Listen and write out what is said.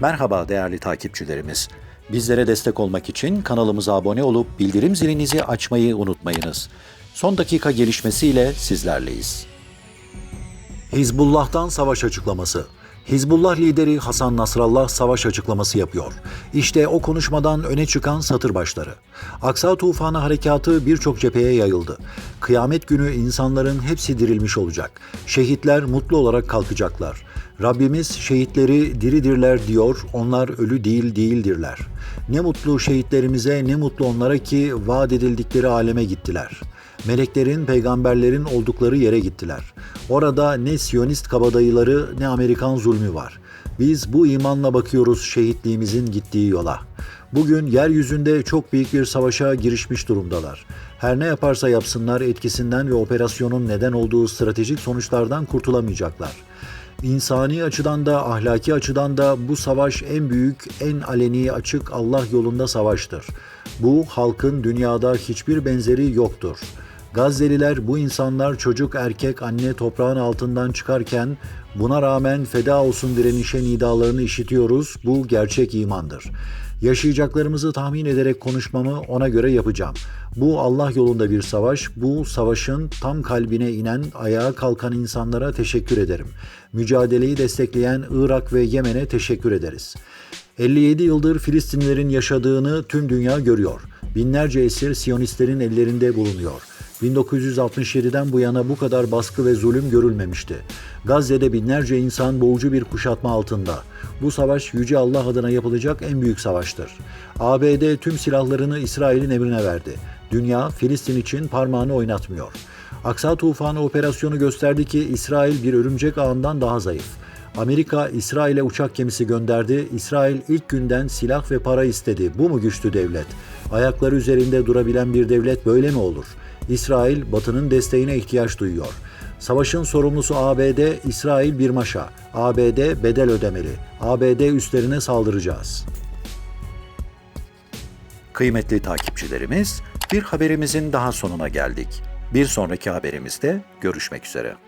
Merhaba değerli takipçilerimiz. Bizlere destek olmak için kanalımıza abone olup bildirim zilinizi açmayı unutmayınız. Son dakika gelişmesiyle sizlerleyiz. Hizbullah'tan savaş açıklaması. Hizbullah lideri Hasan Nasrallah savaş açıklaması yapıyor. İşte o konuşmadan öne çıkan satır başları. Aksa tufanı harekatı birçok cepheye yayıldı. Kıyamet günü insanların hepsi dirilmiş olacak. Şehitler mutlu olarak kalkacaklar. Rabbimiz şehitleri diridirler diyor, onlar ölü değil değildirler. Ne mutlu şehitlerimize, ne mutlu onlara ki vaat edildikleri aleme gittiler.'' Meleklerin, peygamberlerin oldukları yere gittiler. Orada ne Siyonist kabadayıları ne Amerikan zulmü var. Biz bu imanla bakıyoruz şehitliğimizin gittiği yola. Bugün yeryüzünde çok büyük bir savaşa girişmiş durumdalar. Her ne yaparsa yapsınlar etkisinden ve operasyonun neden olduğu stratejik sonuçlardan kurtulamayacaklar. İnsani açıdan da ahlaki açıdan da bu savaş en büyük, en aleni açık Allah yolunda savaştır. Bu halkın dünyada hiçbir benzeri yoktur. Gazze'liler bu insanlar çocuk erkek anne toprağın altından çıkarken buna rağmen feda olsun direnişe nidalarını işitiyoruz. Bu gerçek imandır. Yaşayacaklarımızı tahmin ederek konuşmamı ona göre yapacağım. Bu Allah yolunda bir savaş. Bu savaşın tam kalbine inen, ayağa kalkan insanlara teşekkür ederim. Mücadeleyi destekleyen Irak ve Yemen'e teşekkür ederiz. 57 yıldır Filistinlilerin yaşadığını tüm dünya görüyor. Binlerce esir Siyonistlerin ellerinde bulunuyor. 1967'den bu yana bu kadar baskı ve zulüm görülmemişti. Gazze'de binlerce insan boğucu bir kuşatma altında. Bu savaş Yüce Allah adına yapılacak en büyük savaştır. ABD tüm silahlarını İsrail'in emrine verdi. Dünya Filistin için parmağını oynatmıyor. Aksa tufanı operasyonu gösterdi ki İsrail bir örümcek ağından daha zayıf. Amerika İsrail'e uçak gemisi gönderdi. İsrail ilk günden silah ve para istedi. Bu mu güçlü devlet? Ayakları üzerinde durabilen bir devlet böyle mi olur? İsrail Batı'nın desteğine ihtiyaç duyuyor. Savaşın sorumlusu ABD, İsrail bir maşa. ABD bedel ödemeli. ABD üstlerine saldıracağız. Kıymetli takipçilerimiz, bir haberimizin daha sonuna geldik. Bir sonraki haberimizde görüşmek üzere.